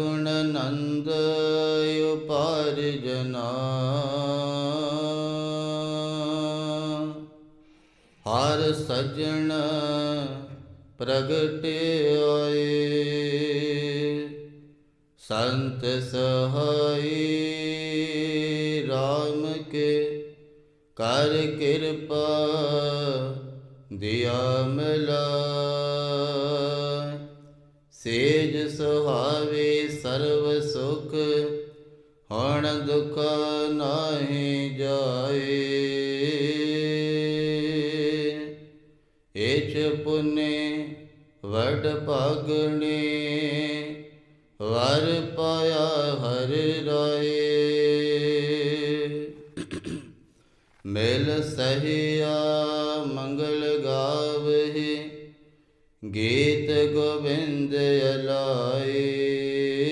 ਗੁਣ ਨੰਦ ਉਪਾਰ ਜਨਾ ਹਰ ਸਜਣ ਪ੍ਰਗਟ ਆਏ ਸੰਤ ਸਹਾਈ RAM ਕੇ ਕਰ ਕਿਰਪਾ, ਦਿਆ ਮਿਲਾ। ਸੇਜ ਸੁਹਾਵੇ ਸਰਬ ਸੁਖ, ਹੁਣ ਦੁਖ ਨਾਹੀ ਜਾਏ। ਇਚ ਪੁਨੇ ਵਡ ਭਾਗਣੇ ਵਰ ਪਾਇਆ ਹਰ ਰਾਏ। ਮਿਲ ਸਹਿਆ ਮੰਗਲ ਗਾਵਹਿ ਗੀਤ ਗੋਬਿੰਦ ਅਲਾਏ।